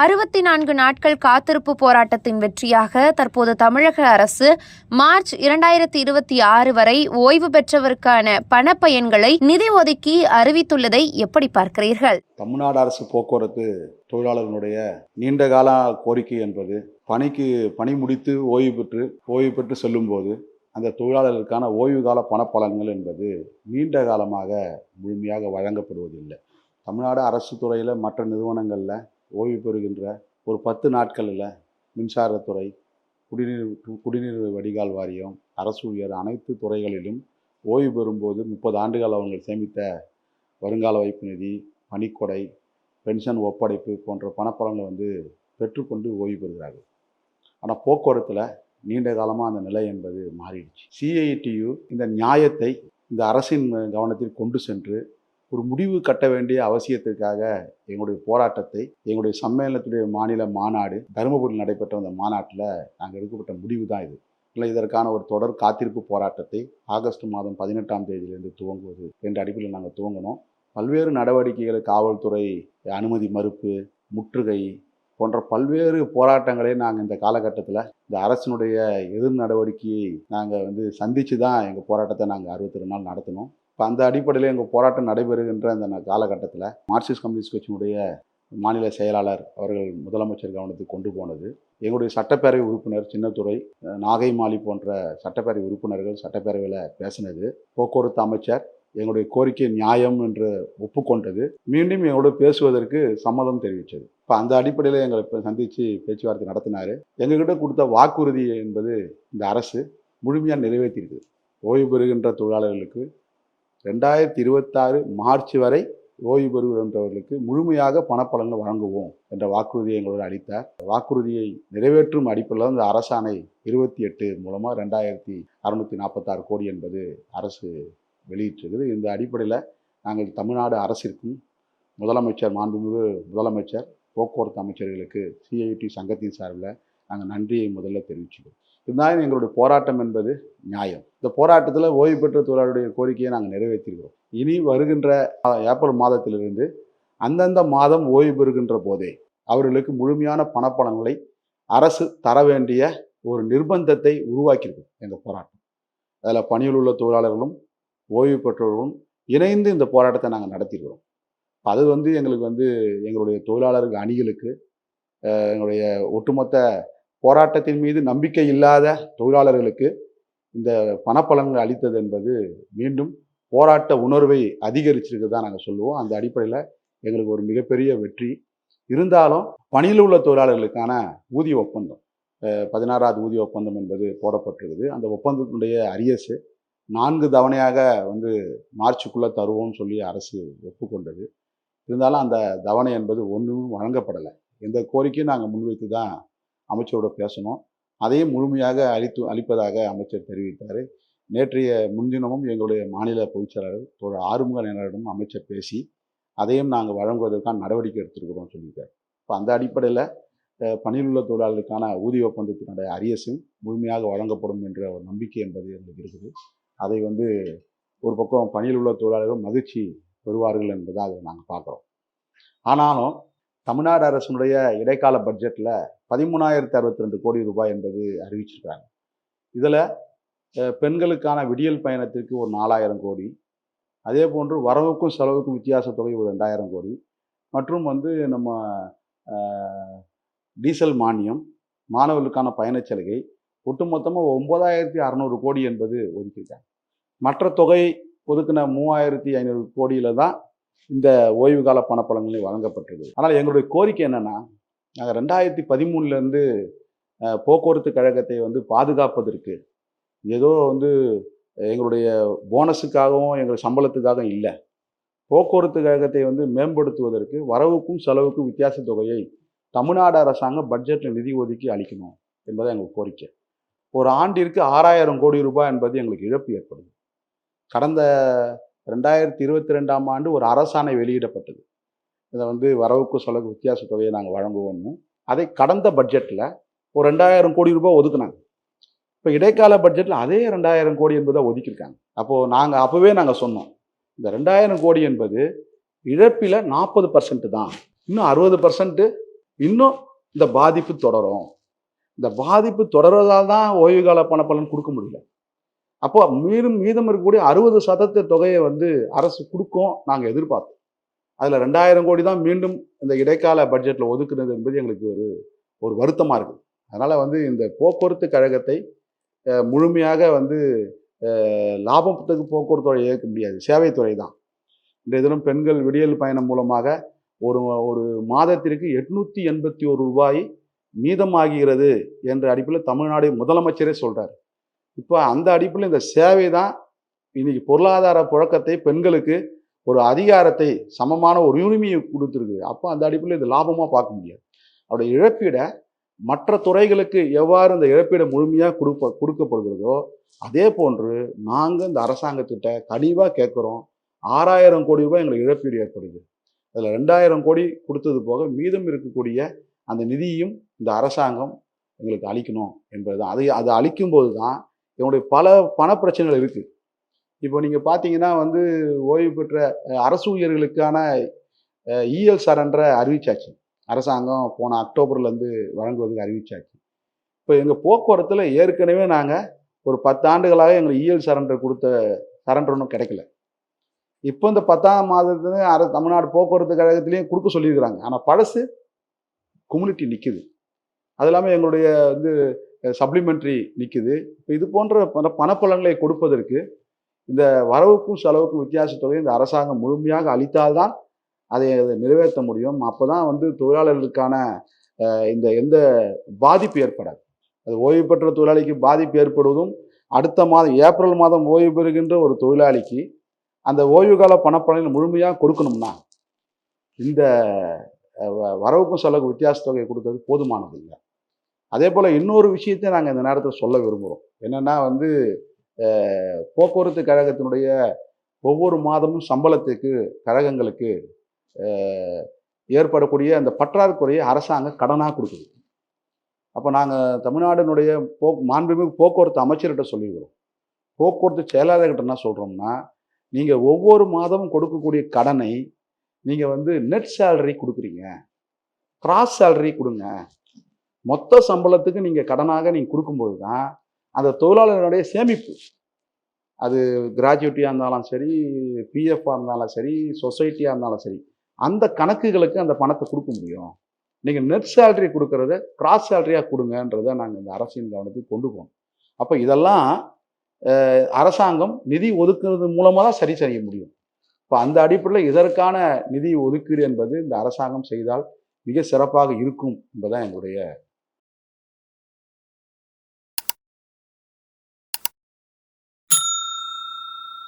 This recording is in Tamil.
அறுபத்தி நான்கு நாட்கள் காத்திருப்பு போராட்டத்தின் வெற்றியாக தற்போது தமிழக அரசு மார்ச் இரண்டாயிரத்தி இருபத்தி ஆறு வரை ஓய்வு பெற்றவருக்கான பணப்பயன்களை நிதி ஒதுக்கி அறிவித்துள்ளதை எப்படி பார்க்கிறீர்கள்? தமிழ்நாடு அரசு போக்குவரத்து தொழிலாளர்களுடைய நீண்ட கால கோரிக்கை என்பது பணிக்கு பணி முடித்து ஓய்வு பெற்று ஓய்வு பெற்று செல்லும்போது அந்த தொழிலாளர்களுக்கான ஓய்வு கால பணப்பலன்கள் என்பது நீண்ட காலமாக முழுமையாக வழங்கப்படுவதில்லை. தமிழ்நாடு அரசு துறையில் மற்ற நிறுவனங்களில் ஓய்வு பெறுகின்ற ஒரு பத்து நாட்களில் மின்சாரத்துறை குடிநீர் குடிநீர் வடிகால் வாரியம் அரசு உயர் அனைத்து துறைகளிலும் ஓய்வு பெறும்போது முப்பது ஆண்டுகள் அவர்கள் சேமித்த வருங்கால வைப்பு நிதி பணிக்கொடை பென்ஷன் ஒப்படைப்பு போன்ற பணப்பலன்களை வந்து பெற்றுக்கொண்டு ஓய்வு பெறுகிறார்கள். ஆனால் போக்குவரத்தில் நீண்ட காலமாக அந்த நிலை என்பது மாறிடுச்சு. சிஐடியு இந்த நியாயத்தை இந்த அரசின் கவனத்தில் கொண்டு சென்று ஒரு முடிவு கட்ட வேண்டிய அவசியத்திற்காக எங்களுடைய போராட்டத்தை எங்களுடைய சம்மேளனத்துடைய மாநில மாநாடு தருமபுரியில் நடைபெற்ற அந்த மாநாட்டில் நாங்கள் எடுக்கப்பட்ட முடிவு தான் இது. இல்லை இதற்கான ஒரு தொடர் காத்திருப்பு போராட்டத்தை ஆகஸ்ட் மாதம் பதினெட்டாம் தேதியிலிருந்து துவங்குவது என்ற அடிப்படையில் நாங்கள் துவங்கினோம் பல்வேறு நடவடிக்கைகளை காவல்துறை அனுமதி மறுப்பு முற்றுகை போன்ற பல்வேறு போராட்டங்களை நாங்கள் இந்த காலகட்டத்தில் இந்த அரசினுடைய எதிர் நடவடிக்கையை நாங்கள் வந்து சந்தித்து தான் எங்கள் போராட்டத்தை நாங்கள் அறுபத்தி நாள் நடத்தினோம். இப்போ அந்த அடிப்படையில் எங்கள் போராட்டம் நடைபெறுகின்ற அந்த காலகட்டத்தில் மார்க்சிஸ்ட் கம்யூனிஸ்ட் கட்சியினுடைய மாநில செயலாளர் அவர்கள் முதலமைச்சர் கவனத்துக்கு கொண்டு போனது. எங்களுடைய சட்டப்பேரவை உறுப்பினர் சின்னத்துறை நாகை மாலி போன்ற சட்டப்பேரவை உறுப்பினர்கள் சட்டப்பேரவையில் பேசினது. போக்குவரத்து அமைச்சர் எங்களுடைய கோரிக்கை நியாயம் என்று ஒப்புக்கொண்டது. மீண்டும் எங்களோட பேசுவதற்கு சம்மதம் தெரிவித்தது. இப்போ அந்த அடிப்படையில் எங்களை இப்போ சந்தித்து பேச்சுவார்த்தை நடத்தினார். எங்ககிட்ட கொடுத்த வாக்குறுதி என்பது இந்த அரசு முழுமையாக நிறைவேற்றியிருக்குது ஓய்வு பெறுகின்ற தொழிலாளர்களுக்கு ரெண்டாயிரத்தி இருபத்தாறு மார்ச் வரை ஓய்வு பெறுகின்றவர்களுக்கு முழுமையாக பணப்பலன்கள் வழங்குவோம் என்ற வாக்குறுதியை எங்களோடு அளித்தார். வாக்குறுதியை நிறைவேற்றும் அடிப்படையில் இந்த அரசாணை இருபத்தி எட்டு மூலமாக ரெண்டாயிரத்தி அறுநூற்றி நாற்பத்தாறு கோடி என்பது அரசு வெளியிட்டிருக்குது. இந்த அடிப்படையில் நாங்கள் தமிழ்நாடு அரசிற்கும் முதலமைச்சர் மாண்புமிகு முதலமைச்சர் போக்குவரத்து அமைச்சர்களுக்கு சிஐடி சங்கத்தின் சார்பில் நாங்கள் நன்றியை முதல்ல தெரிவிச்சுக்கிறோம். இருந்தாலும் எங்களுடைய போராட்டம் என்பது நியாயம். இந்த போராட்டத்தில் ஓய்வு பெற்ற தொழிலாளருடைய கோரிக்கையை நாங்கள் நிறைவேற்றிருக்கிறோம். இனி வருகின்ற ஏப்ரல் மாதத்திலிருந்து அந்தந்த மாதம் ஓய்வு பெறுகின்ற போதே அவர்களுக்கு முழுமையான பணப்பலன்களை அரசு தர வேண்டிய ஒரு நிர்பந்தத்தை உருவாக்கியிருக்கும் எங்கள் போராட்டம். அதில் பணியில் உள்ள தொழிலாளர்களும் ஓய்வு பெற்றவர்களும் இணைந்து இந்த போராட்டத்தை நாங்கள் நடத்தியிருக்கிறோம். அது வந்து எங்களுக்கு வந்து எங்களுடைய தொழிலாளர்கள் அணிகளுக்கு எங்களுடைய ஒட்டுமொத்த போராட்டத்தின் மீது நம்பிக்கை இல்லாத தொழிலாளர்களுக்கு இந்த பணப்பலன்கள் அளித்தது என்பது மீண்டும் போராட்ட உணர்வை அதிகரிச்சிருக்கு தான் நாங்கள் சொல்லுவோம். அந்த அடிப்படையில் எங்களுக்கு ஒரு மிகப்பெரிய வெற்றி. இருந்தாலும் பணியில் உள்ள தொழிலாளர்களுக்கான ஊதிய ஒப்பந்தம் பதினாறாவது ஊதிய ஒப்பந்தம் என்பது போடப்பட்டிருக்குது. அந்த ஒப்பந்தத்தினுடைய அரியசு நான்கு தவணையாக வந்து மார்ச்சுக்குள்ளே தருவோம்னு சொல்லி அரசு ஒப்புக்கொண்டது. இருந்தாலும் அந்த தவணை என்பது ஒன்றும் வழங்கப்படலை. எந்த கோரிக்கையும் நாங்கள் முன்வைத்து தான் அமைச்சரோட பேசணும். அதையும் முழுமையாக அளித்து அளிப்பதாக அமைச்சர் தெரிவித்தார். நேற்றைய முன்தினமும் எங்களுடைய மாநில பொதுச்செயலாளர் தோழர் ஆறுமுக நேரிடம் அமைச்சர் பேசி அதையும் நாங்கள் வழங்குவதற்கான நடவடிக்கை எடுத்திருக்கிறோம் சொல்லியிருக்கார். இப்போ அந்த அடிப்படையில் பணியிலுள்ள பணியில் உள்ள தொழிலாளர்களுக்கான ஊதிய ஒப்பந்தத்தினுடைய அரியசும் முழுமையாக வழங்கப்படும் என்ற ஒரு நம்பிக்கை என்பது எங்களுக்கு இருக்குது. அதை வந்து ஒரு பக்கம் பணியில் உள்ள தொழிலாளர்கள் மகிழ்ச்சி பெறுவார்கள் என்பதை அதை நாங்கள் பார்க்குறோம். ஆனாலும் தமிழ்நாடு அரசினுடைய இடைக்கால பட்ஜெட்டில் பதிமூணாயிரத்தி அறுபத்தி ரெண்டு கோடி ரூபாய் என்பது அறிவிச்சிருக்காங்க. இதில் பெண்களுக்கான விடியல் பயணத்திற்கு ஒரு நாலாயிரம் கோடி. அதே போன்று வரவுக்கும் செலவுக்கும் வித்தியாச தொகை ஒரு ரெண்டாயிரம் கோடி. மற்றும் வந்து நம்ம டீசல் மானியம் மாணவர்களுக்கான பயணச்சலுகை ஒட்டுமொத்தமாக ஒன்பதாயிரத்தி அறநூறு கோடி என்பது ஒதுக்கியிருக்காங்க. மற்ற தொகை ஒதுக்கின மூவாயிரத்தி ஐநூறு கோடியில் தான் இந்த ஓய்வு கால பணப்பலன்களை வழங்கப்பட்டது ஆனால் எங்களுடைய கோரிக்கை என்னென்னா நாங்கள் ரெண்டாயிரத்தி பதிமூணுலேருந்து போக்குவரத்து கழகத்தை வந்து பாதுகாப்பதற்கு ஏதோ வந்து எங்களுடைய போனஸுக்காகவும் எங்கள் சம்பளத்துக்காகவும் இல்லை. போக்குவரத்து கழகத்தை வந்து மேம்படுத்துவதற்கு வரவுக்கும் செலவுக்கும் வித்தியாச தொகையை தமிழ்நாடு அரசாங்கம் பட்ஜெட்டில் நிதி ஒதுக்கி அளிக்கணும் என்பதை எங்கள் கோரிக்கை. ஒரு ஆண்டிற்கு ஆறாயிரம் கோடி ரூபாய் என்பது எங்களுக்கு இழப்பு ஏற்படுது. கடந்த ரெண்டாயிரத்தி இருபத்தி ரெண்டாம் ஆண்டு ஒரு அரசாணை வெளியிடப்பட்டது. இதை வந்து வரவுக்கு செலவு வித்தியாச தொகையை நாங்கள் வழங்குவோம்னு. அதை கடந்த பட்ஜெட்டில் ஒரு ரெண்டாயிரம் கோடி ரூபாய் ஒதுக்குனாங்க. இப்போ இடைக்கால பட்ஜெட்டில் அதே ரெண்டாயிரம் கோடி என்பதை ஒதுக்கியிருக்காங்க. அப்போது நாங்கள் அப்போவே நாங்கள் சொன்னோம். இந்த ரெண்டாயிரம் கோடி என்பது இழப்பில் நாற்பது பர்சன்ட் தான். இன்னும் அறுபது பர்சன்ட்டு இன்னும் இந்த பாதிப்பு தொடரும். இந்த பாதிப்பு தொடர்வதால் தான் ஓய்வு கால பணப்பலன் கொடுக்க முடியல. அப்போ மீதும் மீதம் இருக்கக்கூடிய அறுபது சதவீத தொகையை வந்து அரசு கொடுக்கும் நாங்கள் எதிர்பார்த்தோம். அதில் ரெண்டாயிரம் கோடி தான் மீண்டும் இந்த இடைக்கால பட்ஜெட்டில் ஒதுக்குனது என்பது எங்களுக்கு ஒரு ஒரு வருத்தமாக இருக்குது. அதனால் வந்து இந்த போக்குவரத்து கழகத்தை முழுமையாக வந்து லாபத்துக்கு போக்குவரத்து துறையை இயக்க முடியாது. சேவைத்துறை தான். இன்றைய தினம் பெண்கள் விடியல் பயணம் மூலமாக ஒரு ஒரு மாதத்திற்கு எட்நூற்றி எண்பத்தி ஒரு ரூபாய் மீதமாகிறது என்ற அடிப்பில் தமிழ்நாடு முதலமைச்சரே சொல்கிறார் இப்போ அந்த அடிப்பில் இந்த சேவை தான் இன்னைக்கு பொருளாதார புழக்கத்தை பெண்களுக்கு ஒரு அதிகாரத்தை சமமான ஒரு உரிமையை கொடுத்துருக்கு அப்போ அந்த அடிப்பில் இது லாபமாக பார்க்க முடியாது. அவருடைய இழப்பீடை மற்ற துறைகளுக்கு எவ்வாறு இந்த இழப்பீடை முழுமையாக கொடுப்ப கொடுக்கப்படுகிறதோ அதே போன்று நாங்கள் இந்த அரசாங்கத்திட்ட கனிவாக கேட்குறோம். ஆறாயிரம் கோடி ரூபாய் எங்களுக்கு இழப்பீடு ஏற்படுது. அதில் ரெண்டாயிரம் கோடி கொடுத்தது போக மீதம் இருக்கக்கூடிய அந்த நிதியும் இந்த அரசாங்கம் எங்களுக்கு அளிக்கணும் என்பது தான் அதை அதை அளிக்கும்போது தான் என்னுடைய பல பண பிரச்சனைகள் இருக்குது இப்போ நீங்கள் பார்த்தீங்கன்னா வந்து ஓய்வு பெற்ற அரசு ஊழியர்களுக்கான இஎல் சரண்டரை அறிவிச்சாச்சு. அரசாங்கம் போன அக்டோபர்லேருந்து வழங்குவதுக்கு அறிவிச்சாச்சு. இப்போ எங்கள் போக்குவரத்தில் ஏற்கனவே நாங்கள் ஒரு பத்து ஆண்டுகளாக எங்களுக்கு இஎல் சரண்டர் கொடுத்த சரண்டர் ஒன்றும் கிடைக்கல. இப்போ இந்த பத்தாம் மாதத்துல அர தமிழ்நாடு போக்குவரத்து கழகத்திலையும் கொடுக்க சொல்லியிருக்கிறாங்க. ஆனால் பழசு கும்யூனிட்டி நிற்குது அது இல்லாமல் எங்களுடைய வந்து சப்ளிமெண்ட்ரி நிற்குது இப்போ இது போன்ற பண பணப்பலன்களை கொடுப்பதற்கு இந்த வரவுக்கும் செலவுக்கும் வித்தியாச தொகையை இந்த அரசாங்கம் முழுமையாக அளித்தால்தான் அதை அதை நிறைவேற்ற முடியும். அப்போ தான் வந்து தொழிலாளர்களுக்கான இந்த எந்த பாதிப்பு ஏற்படாது. அது ஓய்வு பெற்ற தொழிலாளிக்கு பாதிப்பு ஏற்படுவதும் அடுத்த மாதம் ஏப்ரல் மாதம் ஓய்வு பெறுகின்ற ஒரு தொழிலாளிக்கு அந்த ஓய்வு கால பணப்பலனை முழுமையாக கொடுக்கணும்னா இந்த வரவுக்கும் செலவுக்கு வித்தியாச தொகையை கொடுத்தது போதுமானது இல்லை. அதே போல் இன்னொரு விஷயத்தை நாங்கள் இந்த நேரத்தில் சொல்ல விரும்புகிறோம் என்னென்னா வந்து போக்குவரத்து கழகத்தினுடைய ஒவ்வொரு மாதமும் சம்பளத்துக்கு கழகங்களுக்கு ஏற்படக்கூடிய அந்த பற்றாக்குறையை அரசாங்கம் கடனாக கொடுக்குது. அப்போ நாங்கள் தமிழ்நாட்டினுடைய போ மாண்புமிகு போக்குவரத்து அமைச்சர்கிட்ட சொல்லிக்கிறோம் போக்குவரத்து செயலாளர்கிட்ட என்ன சொல்கிறோம்னா நீங்கள் ஒவ்வொரு மாதமும் கொடுக்கக்கூடிய கடனை நீங்கள் வந்து நெட் சேலரி கொடுக்குறீங்க. கிராஸ் சேலரி கொடுங்க. மொத்த சம்பளத்துக்கு நீங்கள் கடனாக நீங்கள் கொடுக்கும்போது தான் அந்த தொழிலாளர்களுடைய சேமிப்பு. அது கிராஜுவேட்டியாக இருந்தாலும் சரி பிஎஃப்பாக இருந்தாலும் சரி சொசைட்டியாக இருந்தாலும் சரி அந்த கணக்குகளுக்கு அந்த பணத்தை கொடுக்க முடியும். நீங்கள் நெட் சேலரி கொடுக்கறத கிராஸ் சேலரியாக கொடுங்கன்றதை நாங்கள் இந்த அரசின் கவனத்துக்கு கொண்டு போகணும். அப்போ இதெல்லாம் அரசாங்கம் நிதி ஒதுக்குறது மூலமாக தான் சரி செய்ய முடியும். இப்போ அந்த அடிப்படையில் இதற்கான நிதி ஒதுக்கீடு என்பது இந்த அரசாங்கம் செய்தால் மிக சிறப்பாக இருக்கும் என்பதுதான் எங்களுடைய